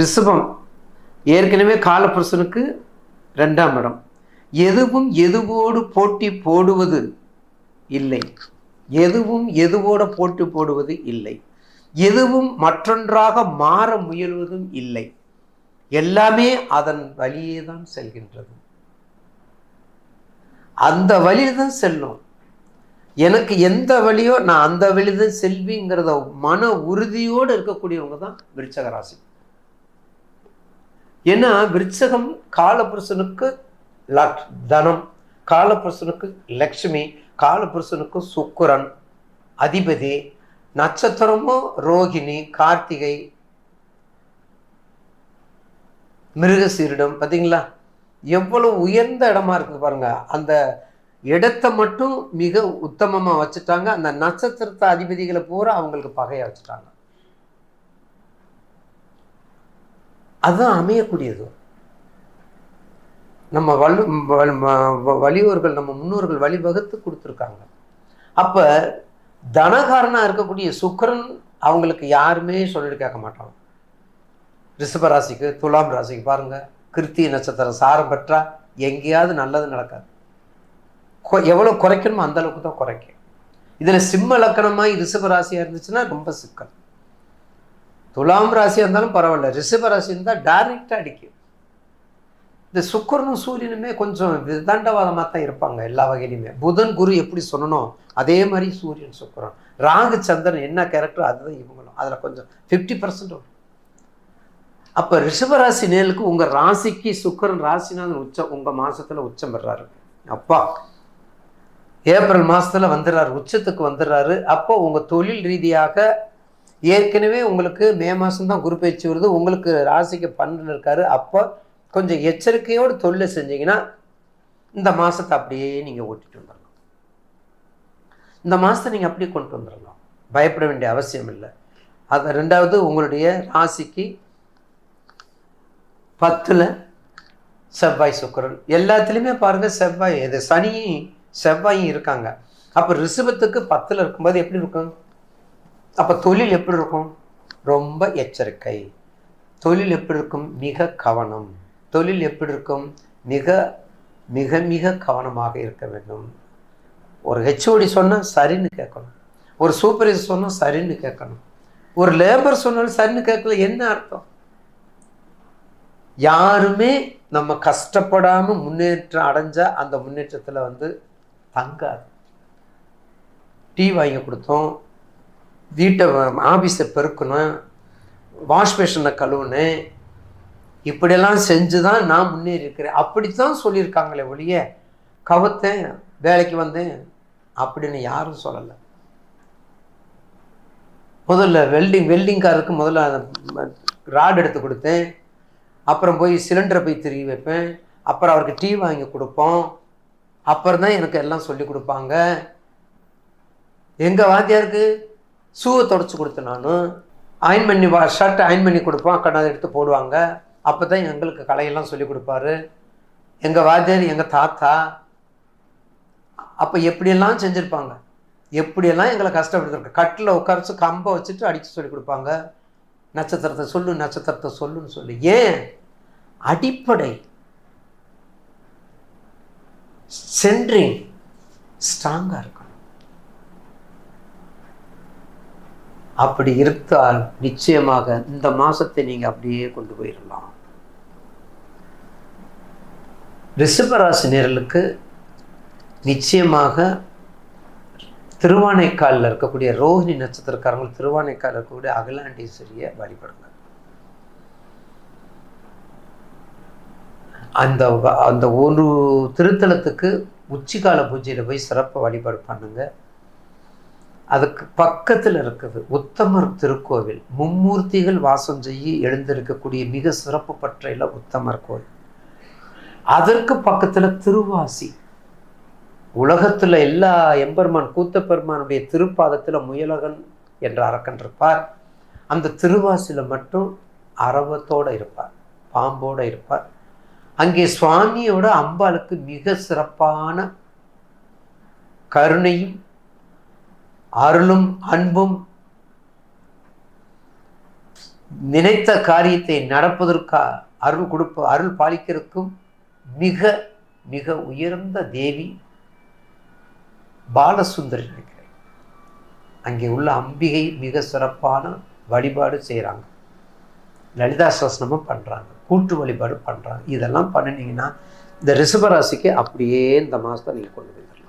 ரிஷபம். ஏற்கனவே காலபுருஷனுக்கு ரெண்டாம் இடம். எதுவும் எதுவோடு போட்டி போடுவது இல்லை. எதுவும் எதுவோட போட்டி போடுவது இல்லை. எதுவும் மற்றொன்றாக மாற முயல்வதும் இல்லை. எல்லாமே அதன் வழியே தான் செல்கின்றது. அந்த வழியில் தான் செல்லும். எனக்கு எந்த வழியோ நான் அந்த வழி தான் செல்விங்கிறத மன உறுதியோடு இருக்கக்கூடியவங்க தான் விருச்சகராசி ஏன்னா விருச்சகம் காலபுருஷனுக்கு லக் தனம் காலபுருஷனுக்கு லக்ஷ்மி காலபுருஷனுக்கு சுக்கரன் அதிபதி நட்சத்திரமும் ரோகிணி கார்த்திகை மிருகசீரிடம். பார்த்தீங்களா எவ்வளவு உயர்ந்த இடமா இருக்குது பாருங்க. அந்த இடத்தை மட்டும் மிக உத்தமமாக வச்சுட்டாங்க. அந்த நட்சத்திரத்தை அதிபதிகளை பூரா அவங்களுக்கு பகையாக வச்சுட்டாங்க. அதுதான் அமையக்கூடியது. நம்ம வலு வ- வலியோர்கள் நம்ம முன்னோர்கள் வழிவகுத்து கொடுத்துருக்காங்க. அப்போ தனகாரனாக இருக்கக்கூடிய சுக்கிரன் அவங்களுக்கு யாருமே சொல்லிட்டு கேட்க மாட்டாங்க ரிஷப ராசிக்கு துலாம் ராசிக்கு பாருங்க. கிருத்திய நட்சத்திரம் சாரம் பெற்றா எங்கேயாவது நல்லது நடக்காது. கொ- குறைக்கணுமோ அந்த அளவுக்கு தான் குறைக்கும். இதில் சிம்ம லக்கணமாக ரிஷப ராசியாக இருந்துச்சுன்னா ரொம்ப சிக்கல். துலாம் ராசியாக இருந்தாலும் பரவாயில்ல. ரிஷப ராசி இருந்தால் டைரெக்டாக அடிக்கும். இந்த சுக்கரனும் சூரியனுமே கொஞ்சம் விதண்டவாதமாக தான் இருப்பாங்க எல்லா வகையிலுமே. புதன் குரு எப்படி சொல்லணும்? அதே மாதிரி சூரியன் சுக்கரன். ராகு சந்திரன் என்ன கேரக்டர் அதுதான் இவங்களும். அதில் கொஞ்சம் ஃபிஃப்டி பர்சன்ட் வரும் அப்போ ரிஷபராசி நேலுக்கு உங்கள் ராசிக்கு சுக்கரன் ராசிநாதன் உச்சம் உங்கள் மாதத்தில் உச்சம் பெறாரு அப்பா ஏப்ரல் மாசத்துல வந்துடுறாரு உச்சத்துக்கு வந்துடுறாரு. அப்போ உங்கள் தொழில் ரீதியாக ஏற்கனவே உங்களுக்கு மே மாதம் தான் குரு பயிற்சி வருது. உங்களுக்கு ராசிக்கு பன்னெண்டு இருக்காரு. அப்போ கொஞ்சம் எச்சரிக்கையோடு தொழிலை செஞ்சீங்கன்னா இந்த மாதத்தை அப்படியே நீங்கள் ஓட்டிட்டு வந்துடலாம் இந்த மாதத்தை நீங்கள் அப்படியே கொண்டு வந்துடலாம் பயப்பட வேண்டிய அவசியம் இல்லை. அது ரெண்டாவது உங்களுடைய ராசிக்கு பத்தில் செவ்வாய் சுக்கரன். எல்லாத்துலேயுமே பாருங்கள் செவ்வாய் இது சனியும் செவ்வாயும் இருக்காங்க. அப்போ ரிஷபத்துக்கு பத்தில் இருக்கும்போது எப்படி இருக்கும்? அப்போ தொழில் எப்படி இருக்கும்? ரொம்ப எச்சரிக்கை. தொழில் எப்படி இருக்கும்? மிக கவனம். தொழில் எப்படி இருக்கும்? மிக மிக மிக கவனமாக இருக்க வேண்டும். ஒரு ஹெச்ஓடி சொன்னால் சரின்னு கேட்கணும். ஒரு சூப்பர்வைசர் சொன்னால் சரின்னு கேட்கணும். ஒரு லேபர் சொன்னாலும் சரின்னு கேட்கல என்ன அர்த்தம்? யாருமே நம்ம கஷ்டப்படாமல் முன்னேற்றம் அடைஞ்சால் அந்த முன்னேற்றத்தில் வந்து தங்காது. டீ வாங்கி கொடுத்தோம். வீட்டை ஆஃபீஸை பெருக்கணும் வாஷ் பேஷனை கழுவுனேன் இப்படியெல்லாம் செஞ்சு தான் நான் முன்னேறி இருக்கிறேன் அப்படித்தான் சொல்லியிருக்காங்களே ஒழிய கவுத்தேன் வேலைக்கு வந்தேன் அப்படின்னு யாரும் சொல்லலை. முதல்ல வெல்டிங் வெல்டிங்காருக்கு முதல்ல ராட் எடுத்து கொடுத்தேன். அப்புறம் போய் சிலிண்டரை போய் திரும்பி வைப்பேன். அப்புறம் அவருக்கு டீ வாங்கி கொடுப்போம். அப்புறம் தான் எனக்கு எல்லாம் சொல்லி கொடுப்பாங்க. எங்கள் வாத்தியாருக்கு? ஷூவை தொடச்சி கொடுத்தேன் நான். அயன் பண்ணி வா ஷர்ட் அயன் பண்ணி கொடுப்போம். அக்கா எடுத்து போடுவாங்க. அப்போ தான் எங்களுக்கு கலையெல்லாம் சொல்லி கொடுப்பாரு. எங்கள் வாத்தியார் எங்கள் தாத்தா அப்போ எப்படியெல்லாம் செஞ்சுருப்பாங்க? எப்படியெல்லாம் எங்களை கஷ்டப்படுத்திருக்கு கட்டில் உட்காரச்சு கம்பை வச்சுட்டு அடித்து சொல்லி கொடுப்பாங்க. நட்சத்திரத்தை சொல்லு நட்சத்திரத்தை சொல்லுன்னு சொல்லி. ஏன்? அடிப்படை. சென்ட்ரிங் ஸ்ட்ராங்காக இருக்கும் அப்படி இருந்தால் நிச்சயமாக இந்த மாதத்தை நீங்கள் அப்படியே கொண்டு போயிடலாம். ரிஷபராசினியர்களுக்கு நிச்சயமாக திருவானைக்காலில் இருக்கக்கூடிய ரோஹிணி நட்சத்திரக்காரங்கள் திருவானைக்காலில் இருக்கக்கூடிய அகிலாண்டீஸ்வரியை வழிபடுங்க. அந்த அந்த ஒரு திருத்தலத்துக்கு உச்சிக்கால பூஜையில் போய் சிறப்பாக வழிபாடு பண்ணுங்கள் அதுக்கு பக்கத்தில் இருக்குது உத்தமர் திருக்கோவில். மும்மூர்த்திகள் வாசம் செய்ய எழுந்திருக்கக்கூடிய மிக சிறப்பு பற்றையில் உத்தமர் கோவில். அதற்கு பக்கத்தில் திருவாசி. உலகத்தில் எல்லா எம்பெருமான் கூத்தப்பெருமானுடைய திருப்பாதத்தில் முயலகன் என்ற அரக்கன் இருப்பார் அந்த திருவாசியில் மட்டும் அரவத்தோடு இருப்பார் பாம்போட இருப்பார். அங்கே சுவாமியோட அம்பாளுக்கு மிக சிறப்பான கருணையும் அருளும் அன்பும் நினைத்த காரியத்தை நடப்பதற்கா அருள் கொடுப்ப அருள் பாலிக்கிறதுக்கும் மிக மிக உயர்ந்த தேவி பாலசுந்தரி நினைக்கிறேன் அங்கே உள்ள அம்பிகை மிக சிறப்பான வழிபாடு செய்கிறாங்க. லலிதா சாசனமும் பண்ணுறாங்க கூட்டு வழிபாடு பண்ணுறாங்க இதெல்லாம் பண்ணினீங்கன்னா இந்த ரிஷபராசிக்கு அப்படியே இந்த மாதத்தை நீங்கள் கொண்டு